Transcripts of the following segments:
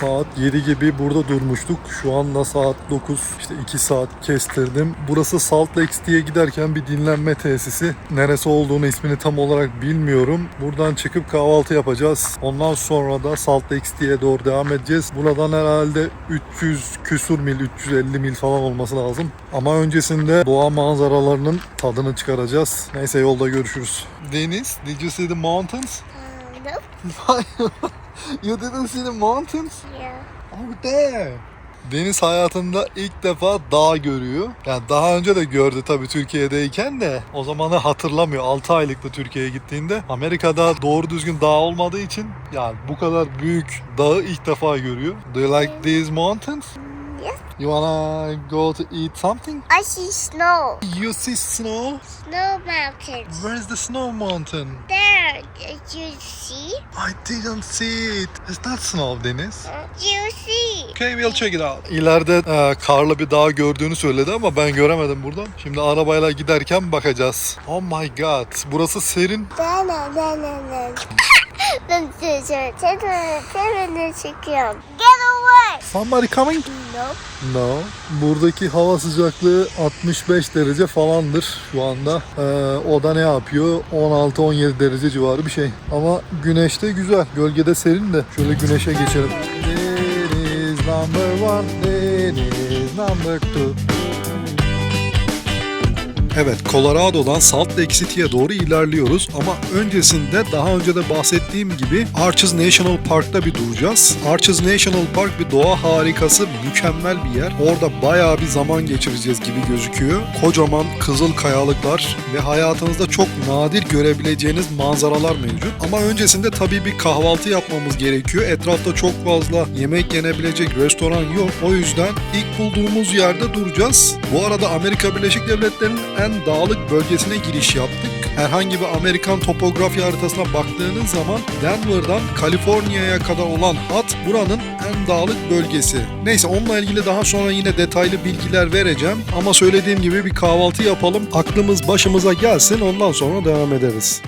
Saat 7 gibi burada durmuştuk. Şu anda saat 9. İşte 2 saat kestirdim. Burası Salt Lake City'ye giderken bir dinlenme tesisi. Neresi olduğunu ismini tam olarak bilmiyorum. Buradan çıkıp kahvaltı yapacağız. Ondan sonra da Salt Lake City'ye doğru devam edeceğiz. Buradan herhalde 300 küsur mil, 350 mil falan olması lazım. Ama öncesinde doğa manzaralarının tadını çıkaracağız. Neyse yolda görüşürüz. Deniz, did you see the mountains? Uh, nope. you didn't see the mountains? Yeah. Oh there. Deniz hayatında ilk defa dağ görüyor. Yani daha önce de gördü tabii Türkiye'deyken de o zamanı hatırlamıyor. 6 aylıktı Türkiye'ye gittiğinde. Amerika'da doğru düzgün dağ olmadığı için yani bu kadar büyük dağı ilk defa görüyor. Do you like these mountains? Yes. You wanna go to eat something? I see snow. You see snow? Snow mountains. Where is the snow mountain? There. Did you see? I didn't see it. Is that snow Deniz? You see? Okay, we'll check it out. İleride e, karlı bir dağ gördüğünü söyledi ama ben göremedim buradan. Şimdi arabayla giderken bakacağız. Oh my god. Burası serin. Ben temizle çıkıyorum. Get away. Somebody coming? Nope. No. Buradaki hava sıcaklığı 65 derece falandır şu anda. Ee, o da ne yapıyor? 16-17 derece civarı bir şey. Ama güneşte güzel. Gölgede serin de. Şöyle güneşe geçelim. Deniz number one, deniz number two. Evet, Colorado'dan Salt Lake City'ye doğru ilerliyoruz ama öncesinde daha önce de bahsettiğim gibi Arches National Park'ta bir duracağız. Arches National Park bir doğa harikası, mükemmel bir yer. Orada bayağı bir zaman geçireceğiz gibi gözüküyor. Kocaman kızıl kayalıklar ve hayatınızda çok nadir görebileceğiniz manzaralar mevcut. Ama öncesinde tabii bir kahvaltı yapmamız gerekiyor. Etrafta çok fazla yemek yenebilecek restoran yok. O yüzden ilk bulduğumuz yerde duracağız. Bu arada Amerika Birleşik Devletleri'nin en dağlık bölgesine giriş yaptık. Herhangi bir Amerikan topografi haritasına baktığınız zaman Denver'dan Kaliforniya'ya kadar olan hat buranın en dağlık bölgesi. Neyse onunla ilgili daha sonra yine detaylı bilgiler vereceğim. Ama söylediğim gibi bir kahvaltı yapalım. Aklımız başımıza gelsin ondan sonra devam ederiz.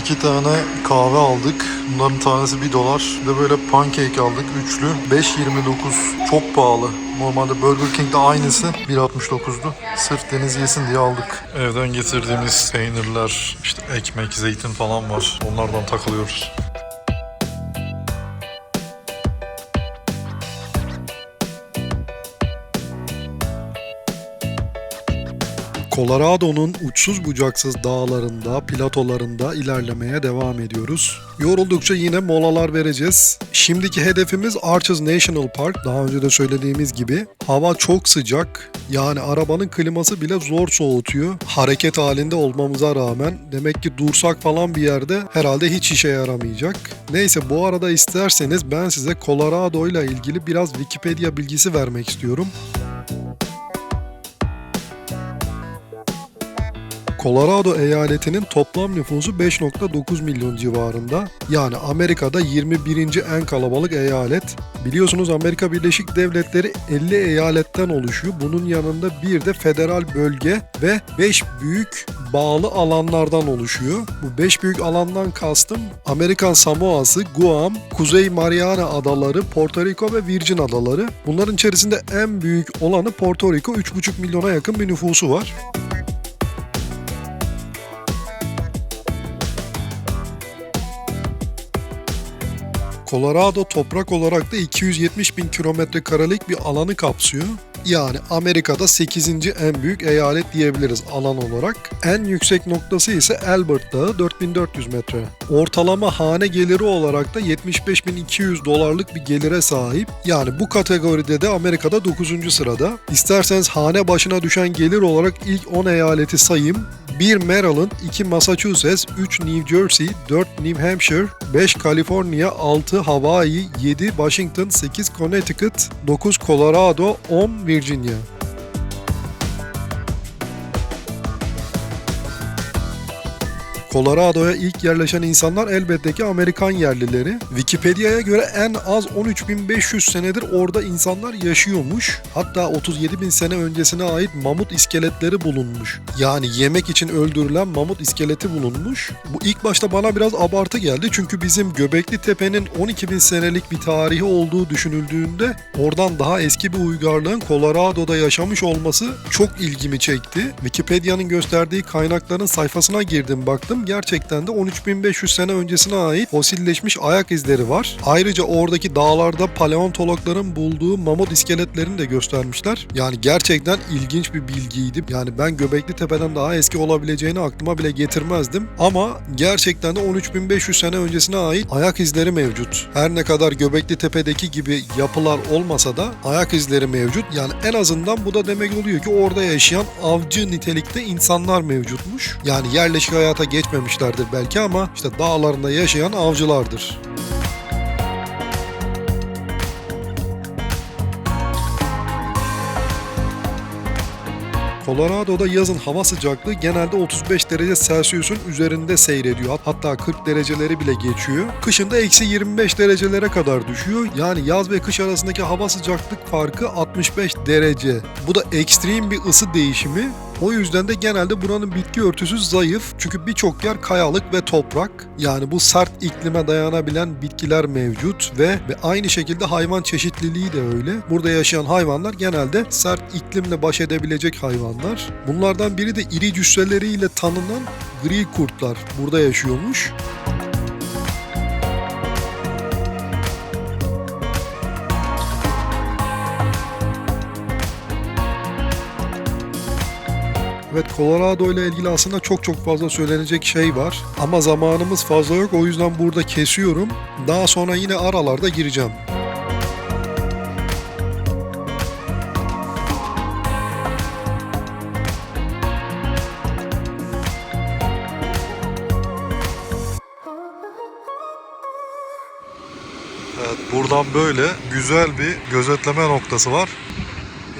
İki tane kahve aldık. Bunların tanesi 1 dolar. Bir de böyle pancake aldık. Üçlü. 5.29. Çok pahalı. Normalde Burger King'de aynısı 1.69'du. Sırf deniz yesin diye aldık. Evden getirdiğimiz peynirler, işte ekmek, zeytin falan var. Onlardan takılıyoruz. Colorado'nun uçsuz bucaksız dağlarında, platolarında ilerlemeye devam ediyoruz. Yoruldukça yine molalar vereceğiz. Şimdiki hedefimiz Arches National Park. Daha önce de söylediğimiz gibi hava çok sıcak. Yani arabanın kliması bile zor soğutuyor. Hareket halinde olmamıza rağmen demek ki dursak falan bir yerde herhalde hiç işe yaramayacak. Neyse bu arada isterseniz ben size Colorado ile ilgili biraz Wikipedia bilgisi vermek istiyorum. Colorado eyaletinin toplam nüfusu 5.9 milyon civarında. Yani Amerika'da 21. en kalabalık eyalet. Biliyorsunuz Amerika Birleşik Devletleri 50 eyaletten oluşuyor. Bunun yanında bir de federal bölge ve 5 büyük bağlı alanlardan oluşuyor. Bu 5 büyük alandan kastım Amerikan Samoa'sı, Guam, Kuzey Mariana Adaları, Porto Rico ve Virgin Adaları. Bunların içerisinde en büyük olanı Porto Rico 3,5 milyona yakın bir nüfusu var. Colorado toprak olarak da 270 bin kilometre karelik bir alanı kapsıyor. Yani Amerika'da 8. en büyük eyalet diyebiliriz alan olarak. En yüksek noktası ise Albert Dağı 4400 metre. Ortalama hane geliri olarak da 75.200 dolarlık bir gelire sahip. Yani bu kategoride de Amerika'da 9. sırada. İsterseniz hane başına düşen gelir olarak ilk 10 eyaleti sayayım. 1 Maryland, 2 Massachusetts, 3 New Jersey, 4 New Hampshire, 5 Kaliforniya, 6 Hawaii, 7 Washington, 8 Connecticut, 9 Colorado, 10 Virginia. Colorado'ya ilk yerleşen insanlar elbette ki Amerikan yerlileri. Wikipedia'ya göre en az 13.500 senedir orada insanlar yaşıyormuş. Hatta 37.000 sene öncesine ait mamut iskeletleri bulunmuş. Yani yemek için öldürülen mamut iskeleti bulunmuş. Bu ilk başta bana biraz abartı geldi çünkü bizim Göbekli Tepe'nin 12.000 senelik bir tarihi olduğu düşünüldüğünde oradan daha eski bir uygarlığın Colorado'da yaşamış olması çok ilgimi çekti. Wikipedia'nın gösterdiği kaynakların sayfasına girdim baktım. Gerçekten de 13.500 sene öncesine ait fosilleşmiş ayak izleri var. Ayrıca oradaki dağlarda paleontologların bulduğu mamut iskeletlerini de göstermişler. Yani gerçekten ilginç bir bilgiydi. Yani ben Göbekli Tepe'den daha eski olabileceğini aklıma bile getirmezdim. Ama gerçekten de 13.500 sene öncesine ait ayak izleri mevcut. Her ne kadar Göbekli Tepe'deki gibi yapılar olmasa da ayak izleri mevcut. Yani en azından bu da demek oluyor ki orada yaşayan avcı nitelikte insanlar mevcutmuş. Yani yerleşik hayata geçmemişlerdir belki ama işte dağlarında yaşayan avcılardır. Colorado'da yazın hava sıcaklığı genelde 35 derece Celsius'un üzerinde seyrediyor. Hatta 40 dereceleri bile geçiyor. Kışında eksi 25 derecelere kadar düşüyor. Yani yaz ve kış arasındaki hava sıcaklık farkı 65 derece. Bu da ekstrem bir ısı değişimi. O yüzden de genelde buranın bitki örtüsü zayıf. Çünkü birçok yer kayalık ve toprak. Yani bu sert iklime dayanabilen bitkiler mevcut ve, ve aynı şekilde hayvan çeşitliliği de öyle. Burada yaşayan hayvanlar genelde sert iklimle baş edebilecek hayvanlar. Bunlardan biri de iri cüsseleriyle tanınan gri kurtlar. Burada yaşıyormuş. Evet Colorado ile ilgili aslında çok çok fazla söylenecek şey var. Ama zamanımız fazla yok o yüzden burada kesiyorum. Daha sonra yine aralarda gireceğim. Evet buradan böyle güzel bir gözetleme noktası var.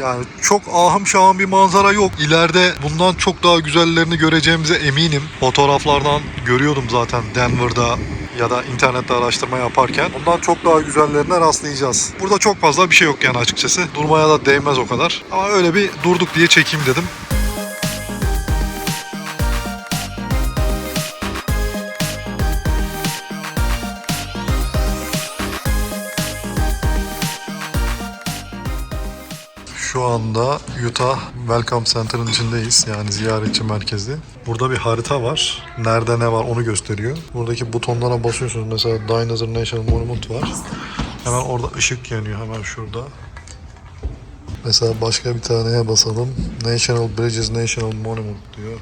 Yani çok ahım şahım bir manzara yok. İleride bundan çok daha güzellerini göreceğimize eminim. Fotoğraflardan görüyordum zaten Denver'da ya da internette araştırma yaparken. Bundan çok daha güzellerine rastlayacağız. Burada çok fazla bir şey yok yani açıkçası. Durmaya da değmez o kadar. Ama öyle bir durduk diye çekeyim dedim. Anda Utah Welcome Center'ın içindeyiz. Yani ziyaretçi merkezi. Burada bir harita var. Nerede ne var onu gösteriyor. Buradaki butonlara basıyorsunuz. Mesela Dinosaur National Monument var. Hemen orada ışık yanıyor hemen şurada. Mesela başka bir taneye basalım. National Bridges National Monument diyor.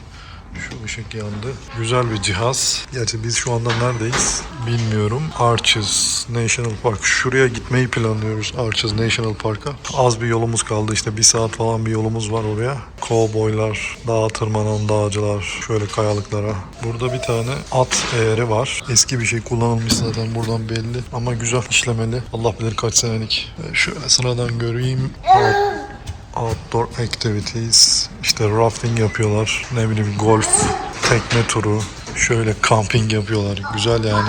Şu ışık yandı. Güzel bir cihaz. Gerçi biz şu anda neredeyiz bilmiyorum. Arches National Park. Şuraya gitmeyi planlıyoruz Arches National Park'a. Az bir yolumuz kaldı işte bir saat falan bir yolumuz var oraya. Cowboylar, dağa tırmanan dağcılar, şöyle kayalıklara. Burada bir tane at eğeri var. Eski bir şey kullanılmış zaten buradan belli. Ama güzel işlemeli. Allah bilir kaç senelik. Ee, Şöyle sıradan göreyim. Out- Outdoor activities, işte rafting yapıyorlar, ne bileyim golf, tekne turu, şöyle camping yapıyorlar. Güzel yani.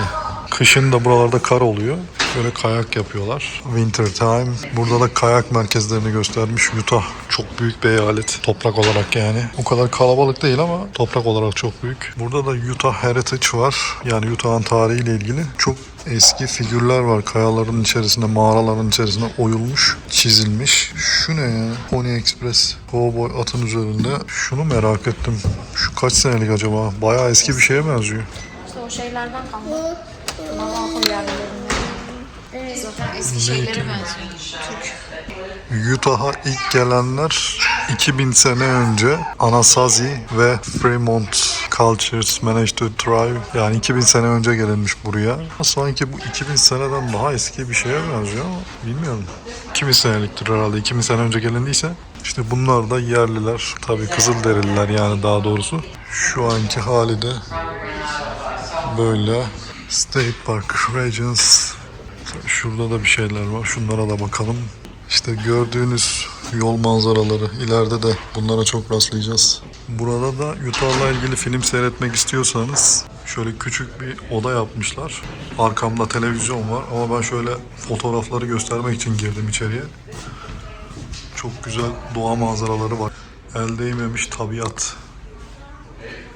Kışın da buralarda kar oluyor. Böyle kayak yapıyorlar. Winter time. Burada da kayak merkezlerini göstermiş. Utah çok büyük bir eyalet. Toprak olarak yani. O kadar kalabalık değil ama toprak olarak çok büyük. Burada da Utah Heritage var. Yani Utah'ın tarihiyle ilgili. Çok eski figürler var. Kayaların içerisinde, mağaraların içerisinde oyulmuş, çizilmiş. Şu ne ya? Pony Express. Cowboy atın üzerinde. Şunu merak ettim. Şu kaç senelik acaba? Bayağı eski bir şeye benziyor. İşte o şeylerden kalma. Mama yerlerinden. Zaten eski şeylere benziyor. Türk. Utah'a ilk gelenler 2000 sene önce Anasazi ve Fremont Cultures Managed to Thrive yani 2000 sene önce gelinmiş buraya. Sanki bu 2000 seneden daha eski bir şeye benziyor ama bilmiyorum. 2000 seneliktir herhalde. 2000 sene önce gelindiyse işte bunlar da yerliler. Tabii Kızılderililer yani daha doğrusu. Şu anki hali de böyle State Park Regents Şurada da bir şeyler var. Şunlara da bakalım. İşte gördüğünüz yol manzaraları. İleride de bunlara çok rastlayacağız. Burada da Utah'la ilgili film seyretmek istiyorsanız Şöyle küçük bir oda yapmışlar. Arkamda televizyon var ama ben şöyle fotoğrafları göstermek için girdim içeriye. Çok güzel doğa manzaraları var. El değmemiş tabiat.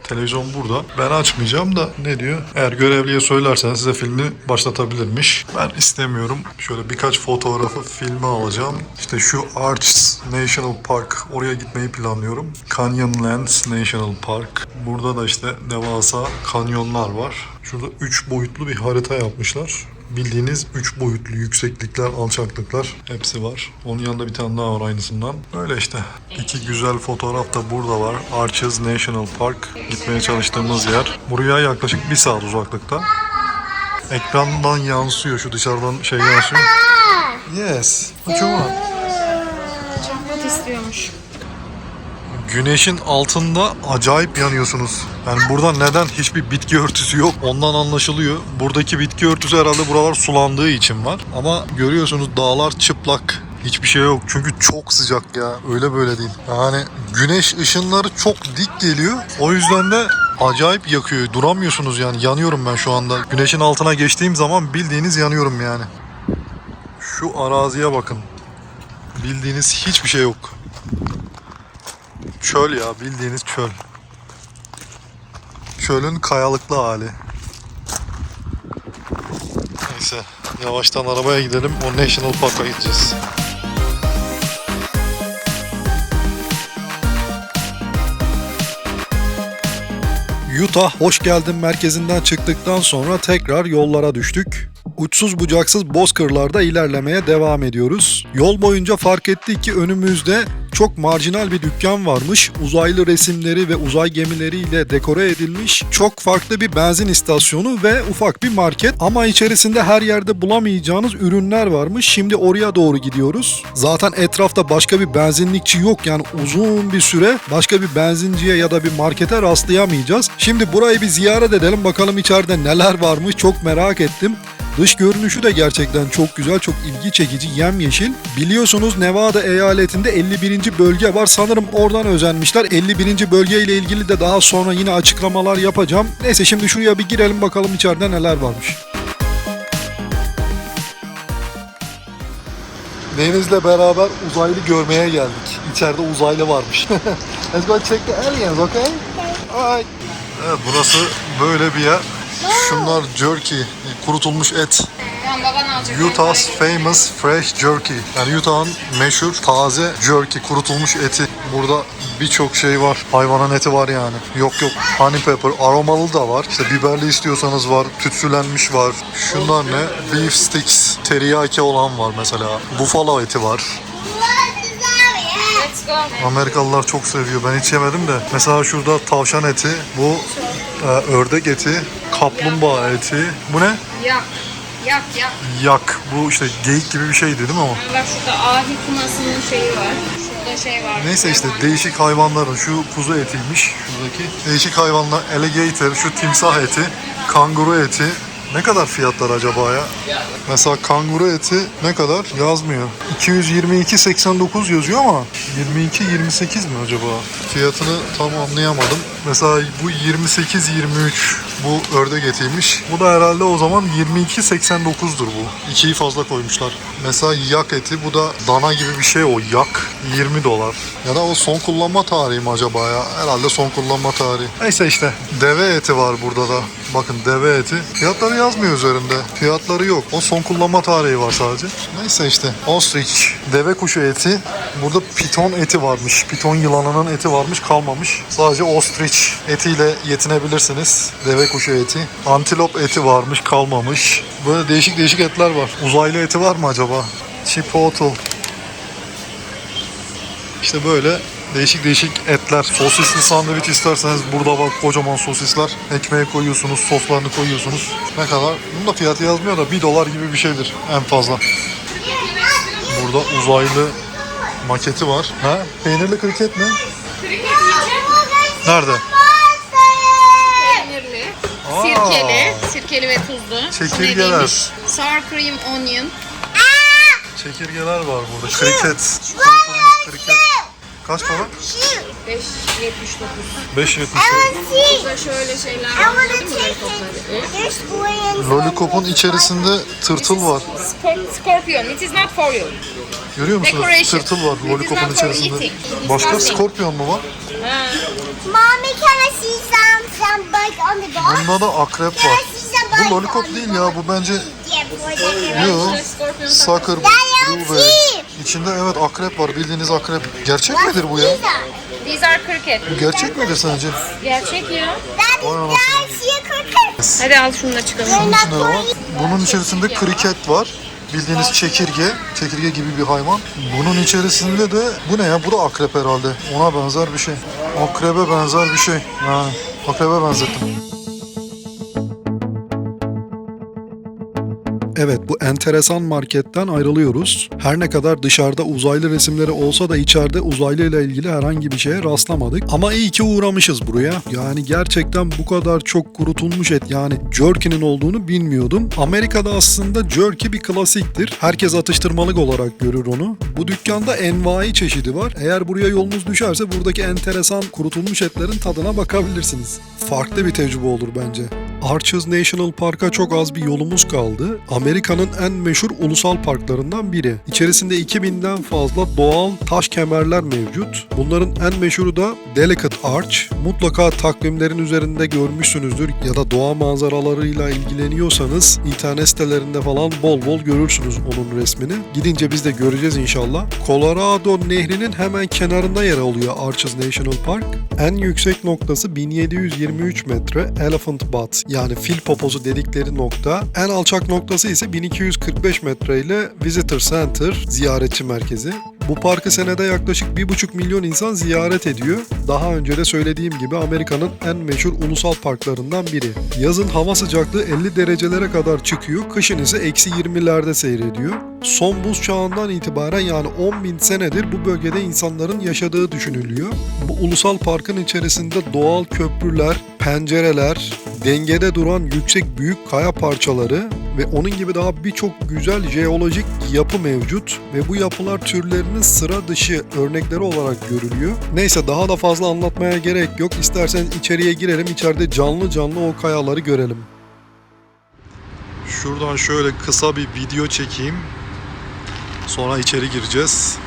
Televizyon burada. Ben açmayacağım da ne diyor? Eğer görevliye söylersen size filmi başlatabilirmiş. Ben istemiyorum. Şöyle birkaç fotoğrafı filme alacağım. İşte şu Arches National Park. Oraya gitmeyi planlıyorum. Canyonlands National Park. Burada da işte devasa kanyonlar var. Şurada 3 boyutlu bir harita yapmışlar. Bildiğiniz 3 boyutlu yükseklikler, alçaklıklar hepsi var. Onun yanında bir tane daha var aynısından. Öyle işte. İki güzel fotoğraf da burada var. Arches National Park. Gitmeye çalıştığımız yer. Buraya yaklaşık bir saat uzaklıkta. Ekrandan yansıyor. Şu dışarıdan şey yansıyor. Yes. What you want? İstiyormuş. Güneşin altında acayip yanıyorsunuz. Yani burada neden hiçbir bitki örtüsü yok ondan anlaşılıyor. Buradaki bitki örtüsü herhalde buralar sulandığı için var. Ama görüyorsunuz dağlar çıplak. Hiçbir şey yok çünkü çok sıcak ya. Öyle böyle değil. Yani güneş ışınları çok dik geliyor. O yüzden de acayip yakıyor. Duramıyorsunuz yani. Yanıyorum ben şu anda. Güneşin altına geçtiğim zaman bildiğiniz yanıyorum yani. Şu araziye bakın. Bildiğiniz hiçbir şey yok. Çöl ya bildiğiniz çöl. Çölün kayalıklı hali. Neyse yavaştan arabaya gidelim. O National Park'a gideceğiz. Utah hoş geldin merkezinden çıktıktan sonra tekrar yollara düştük. Uçsuz bucaksız bozkırlarda ilerlemeye devam ediyoruz. Yol boyunca fark ettik ki önümüzde çok marjinal bir dükkan varmış. Uzaylı resimleri ve uzay gemileriyle dekore edilmiş. Çok farklı bir benzin istasyonu ve ufak bir market. Ama içerisinde her yerde bulamayacağınız ürünler varmış. Şimdi oraya doğru gidiyoruz. Zaten etrafta başka bir benzinlikçi yok. Yani uzun bir süre başka bir benzinciye ya da bir markete rastlayamayacağız. Şimdi burayı bir ziyaret edelim. Bakalım içeride neler varmış. Çok merak ettim. Dış görünüşü de gerçekten çok güzel, çok ilgi çekici, yemyeşil. Biliyorsunuz Nevada eyaletinde 51. bölge var. Sanırım oradan özenmişler. 51. bölge ile ilgili de daha sonra yine açıklamalar yapacağım. Neyse şimdi şuraya bir girelim bakalım içeride neler varmış. Deniz'le beraber uzaylı görmeye geldik. İçeride uzaylı varmış. Let's go check the aliens, okay? Alright. Evet burası böyle bir yer. Şunlar jerky, kurutulmuş et. Tamam baban alacak. Utah's famous fresh jerky. Yani Utah'ın meşhur taze jerky, kurutulmuş eti. Burada birçok şey var. Hayvanın eti var yani. Yok yok. Honey pepper, aromalı da var. İşte biberli istiyorsanız var. Tütsülenmiş var. Şunlar ne? Beef sticks. Teriyaki olan var mesela. Buffalo eti var. Amerikalılar çok seviyor. Ben hiç yemedim de. Mesela şurada tavşan eti. Bu e, ördek eti. Kaplumbağa eti. Bu ne? Yak. Yak yak. Yak. Bu işte geyik gibi bir şeydi değil mi o? Bak şurada ahi kumasının şeyi var. Şurada şey var. Neyse işte Yaban. değişik hayvanların şu kuzu etiymiş şuradaki. Değişik hayvanlar alligator, şu timsah eti, kanguru eti. Ne kadar fiyatlar acaba ya? Mesela kanguru eti ne kadar? Yazmıyor. 222.89 yazıyor ama 22-28 mi acaba? Fiyatını tam anlayamadım. Mesela bu 28-23 bu ördek etiymiş. Bu da herhalde o zaman 22.89'dur bu. İkiyi fazla koymuşlar. Mesela yak eti bu da dana gibi bir şey o yak. 20 dolar. Ya da o son kullanma tarihi mi acaba ya? Herhalde son kullanma tarihi. Neyse işte deve eti var burada da. Bakın deve eti. Fiyatları yazmıyor üzerinde. Fiyatları yok. O son kullanma tarihi var sadece. Neyse işte. Ostrich. Deve kuşu eti. Burada piton eti varmış. Piton yılanının eti varmış kalmamış. Sadece ostrich etiyle yetinebilirsiniz. Deve kuşu eti. Antilop eti varmış kalmamış. Böyle değişik değişik etler var. Uzaylı eti var mı acaba? Chipotle. İşte böyle değişik değişik etler. Sosisli sandviç isterseniz burada var kocaman sosisler. Ekmeğe koyuyorsunuz, soslarını koyuyorsunuz. Ne kadar? Bunun da fiyatı yazmıyor da 1 dolar gibi bir şeydir en fazla. Burada uzaylı maketi var. Ha? Peynirli kriket mi? Nerede? Peynirli. Sirkeli. Sirkeli ve tuzlu. Çekirgeler. Sour cream onion. Çekirgeler var burada. Kriket. Kurutulmuş kriket. Kaç para? Şu. 5.79. 5.70. I want to see. Burada şöyle şeyler I var. Gördün mü lollipopları? it. Lollipop'un içerisinde tırtıl var. Scor- Scorpion. It is not for you. Görüyor musunuz? Decoration. Tırtıl var It is Lollipop'un not for içerisinde. eating. Başka skorpiyon mu var? Ha. Mommy, can I see some some bug on the box? Bunda da akrep Can var. I see some bug Bu lollipop on the değil box? ya bu bence Yeah. Yo. İşte scorpion Sakır, Daddy, blueberry. İçinde evet akrep var. Bildiğiniz akrep. Gerçek midir bu ya? These are. Cricket. Bu gerçek midir sence? Gerçek ya. Vay cricket? Hadi al şunu da çıkalım. Not İçinde ne var? Bunun içerisinde kriket var. Bildiğiniz çekirge, çekirge gibi bir hayvan. Bunun içerisinde de bu ne ya? Bu da akrep herhalde. Ona benzer bir şey. Akrebe benzer bir şey. Yani akrebe benzettim. Evet bu enteresan marketten ayrılıyoruz. Her ne kadar dışarıda uzaylı resimleri olsa da içeride uzaylı ile ilgili herhangi bir şeye rastlamadık. Ama iyi ki uğramışız buraya. Yani gerçekten bu kadar çok kurutulmuş et yani jerky'nin olduğunu bilmiyordum. Amerika'da aslında jerky bir klasiktir. Herkes atıştırmalık olarak görür onu. Bu dükkanda envai çeşidi var. Eğer buraya yolunuz düşerse buradaki enteresan kurutulmuş etlerin tadına bakabilirsiniz. Farklı bir tecrübe olur bence. Arches National Park'a çok az bir yolumuz kaldı. Amerika'nın en meşhur ulusal parklarından biri. İçerisinde 2000'den fazla doğal taş kemerler mevcut. Bunların en meşhuru da Delicate Arch. Mutlaka takvimlerin üzerinde görmüşsünüzdür ya da doğa manzaralarıyla ilgileniyorsanız internet sitelerinde falan bol bol görürsünüz onun resmini. Gidince biz de göreceğiz inşallah. Colorado Nehri'nin hemen kenarında yer alıyor Arches National Park. En yüksek noktası 1723 metre Elephant Butt yani fil popozu dedikleri nokta. En alçak noktası ise 1245 metre ile Visitor Center ziyaretçi merkezi. Bu parkı senede yaklaşık 1,5 milyon insan ziyaret ediyor. Daha önce de söylediğim gibi Amerika'nın en meşhur ulusal parklarından biri. Yazın hava sıcaklığı 50 derecelere kadar çıkıyor, kışın ise eksi 20'lerde seyrediyor. Son buz çağından itibaren yani 10 bin senedir bu bölgede insanların yaşadığı düşünülüyor. Bu ulusal parkın içerisinde doğal köprüler, pencereler, dengede duran yüksek büyük kaya parçaları ve onun gibi daha birçok güzel jeolojik yapı mevcut ve bu yapılar türlerinin sıra dışı örnekleri olarak görülüyor. Neyse daha da fazla anlatmaya gerek yok. İstersen içeriye girelim, içeride canlı canlı o kayaları görelim. Şuradan şöyle kısa bir video çekeyim. Sonra içeri gireceğiz.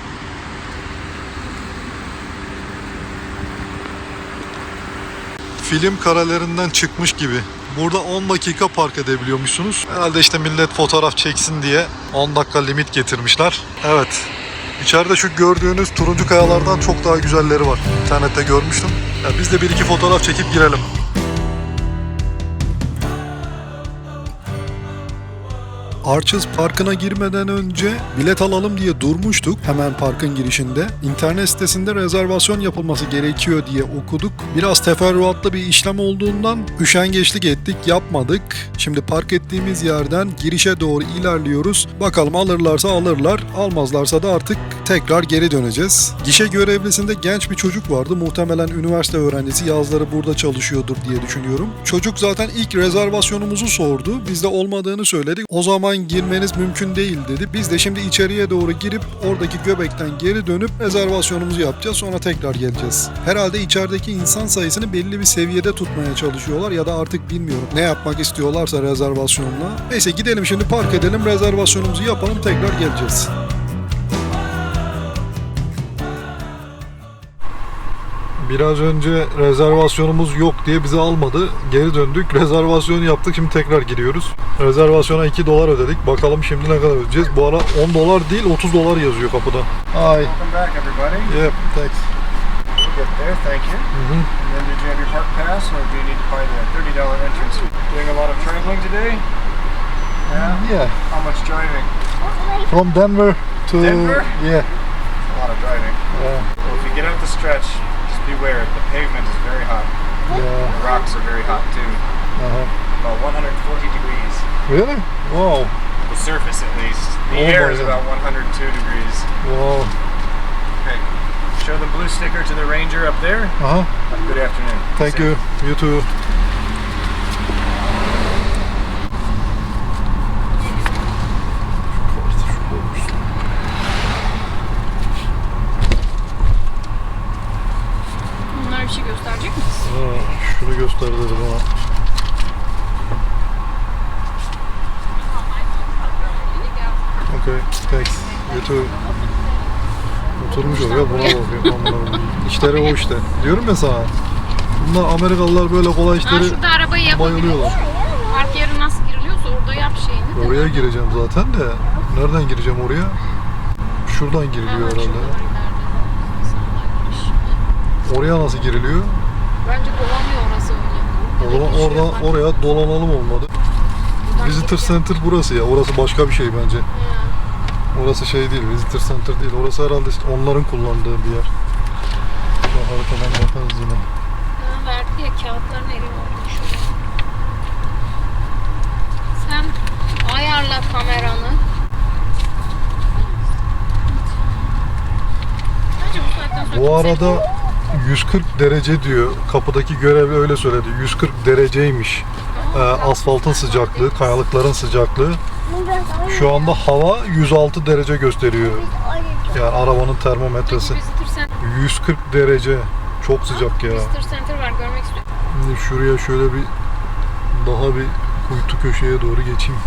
Film karelerinden çıkmış gibi. Burada 10 dakika park edebiliyormuşsunuz. Herhalde işte millet fotoğraf çeksin diye 10 dakika limit getirmişler. Evet. İçeride şu gördüğünüz turuncu kayalardan çok daha güzelleri var. İnternette görmüştüm. Ya biz de bir iki fotoğraf çekip girelim. Arches Parkı'na girmeden önce bilet alalım diye durmuştuk hemen parkın girişinde. İnternet sitesinde rezervasyon yapılması gerekiyor diye okuduk. Biraz teferruatlı bir işlem olduğundan üşengeçlik ettik, yapmadık. Şimdi park ettiğimiz yerden girişe doğru ilerliyoruz. Bakalım alırlarsa alırlar, almazlarsa da artık tekrar geri döneceğiz. Gişe görevlisinde genç bir çocuk vardı. Muhtemelen üniversite öğrencisi yazları burada çalışıyordur diye düşünüyorum. Çocuk zaten ilk rezervasyonumuzu sordu. Biz de olmadığını söyledik. O zaman girmeniz mümkün değil dedi. Biz de şimdi içeriye doğru girip oradaki göbekten geri dönüp rezervasyonumuzu yapacağız. Sonra tekrar geleceğiz. Herhalde içerideki insan sayısını belli bir seviyede tutmaya çalışıyorlar ya da artık bilmiyorum. Ne yapmak istiyorlarsa rezervasyonla. Neyse gidelim şimdi park edelim rezervasyonumuzu yapalım tekrar geleceğiz. Biraz önce rezervasyonumuz yok diye bizi almadı. Geri döndük. Rezervasyonu yaptık. Şimdi tekrar giriyoruz. Rezervasyona 2 dolar ödedik. Bakalım şimdi ne kadar ödeyeceğiz. Bu ara 10 dolar değil 30 dolar yazıyor kapıda. Hi. Welcome back, everybody. Yep, thanks. Get there, thank you. Mhm. And then did you have your park pass, or do you need to buy the $30 entrance? Doing a lot of traveling today? Yeah? Yeah. How much driving? From Denver to Denver? Yeah. A lot of driving. Yeah. Well, if you get out the stretch, beware. The pavement is very hot. Yeah. The rocks are very hot too. Uh-huh. About 140 degrees. Really? Whoa. The surface, at least. The Oh air is God. about 102 degrees. Whoa. Okay. Show the blue sticker to the ranger up there. Uh-huh. Good afternoon. Thank Safe. you. You too. Göster dedi bana. Okay, thanks. You too. Oturmuş oraya buna bakıyor. İşleri o işte. Diyorum ya sana. Bunlar Amerikalılar böyle kolay Ha, işleri şurada arabayı yapabiliriz. bayılıyorlar. Park yeri nasıl giriliyorsa orada yap şeyini. Oraya gireceğim zaten de. Nereden gireceğim oraya? Şuradan giriliyor herhalde. şurada var ileride. Sağdan giriş. Oraya nasıl giriliyor? Bence dolanıyor orası öyle. O zaman oradan bak. oraya dolanalım olmadı. Buradan Visitor geçelim. Center burası ya. Orası başka bir şey bence. Ha. Orası şey değil, Visitor Center değil. Orası herhalde işte onların kullandığı bir yer. Şu haritadan bakarız yine. Ha, verdi ya kağıtların orada şurada. Sen ayarla kameranı. Bence bu saatten sonra Bu arada 140 derece diyor. Kapıdaki görevli öyle söyledi. 140 dereceymiş. Ee, asfaltın sıcaklığı, kayalıkların sıcaklığı. Şu anda hava 106 derece gösteriyor. Yani arabanın termometresi. Visitor Center, 140 derece. Çok sıcak ya. Şimdi şuraya şöyle bir daha bir kuytu köşeye doğru geçeyim.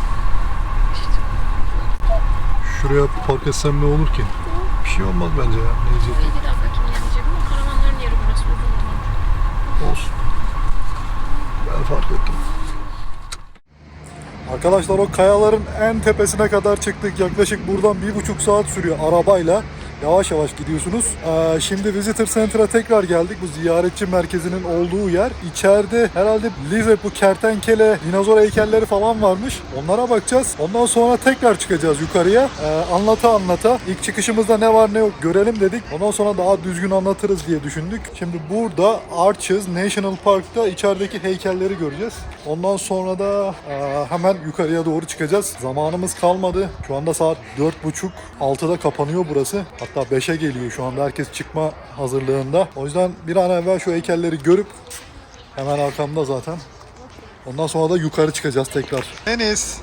Şuraya park etsem ne olur ki? Bir şey olmaz bence ya. Ne diyecek? Olsun. Ben fark ettim. Arkadaşlar o kayaların en tepesine kadar çıktık. Yaklaşık buradan bir buçuk saat sürüyor arabayla. Yavaş yavaş gidiyorsunuz. Ee, şimdi Visitor Center'a tekrar geldik. Bu ziyaretçi merkezinin olduğu yer. İçeride herhalde bu kertenkele, dinozor heykelleri falan varmış. Onlara bakacağız. Ondan sonra tekrar çıkacağız yukarıya. Ee, anlata anlata. İlk çıkışımızda ne var ne yok görelim dedik. Ondan sonra daha düzgün anlatırız diye düşündük. Şimdi burada Arches National Park'ta içerideki heykelleri göreceğiz. Ondan sonra da e, hemen yukarıya doğru çıkacağız. Zamanımız kalmadı. Şu anda saat 4.30 6'da kapanıyor burası. Hatta 5'e geliyor şu anda herkes çıkma hazırlığında. O yüzden bir an evvel şu heykelleri görüp hemen arkamda zaten. Ondan sonra da yukarı çıkacağız tekrar. Enes.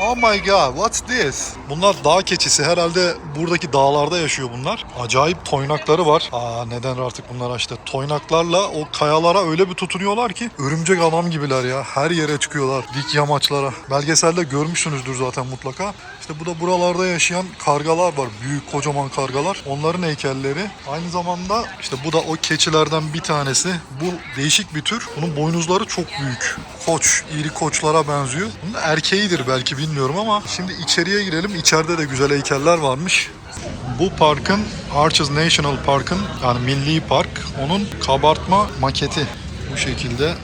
Oh my god, what's this? Bunlar dağ keçisi. Herhalde buradaki dağlarda yaşıyor bunlar. Acayip toynakları var. Aa neden artık bunlar işte. Toynaklarla o kayalara öyle bir tutunuyorlar ki örümcek adam gibiler ya. Her yere çıkıyorlar. Dik yamaçlara. Belgeselde görmüşsünüzdür zaten mutlaka. İşte bu da buralarda yaşayan kargalar var. Büyük kocaman kargalar. Onların heykelleri. Aynı zamanda işte bu da o keçilerden bir tanesi. Bu değişik bir tür. Bunun boynuzları çok büyük. Koç, iri koçlara benziyor. Bunun erkeğidir belki bilmiyorum ama şimdi içeriye girelim. İçeride de güzel heykeller varmış. Bu parkın Arches National Park'ın yani milli park onun kabartma maketi bu şekilde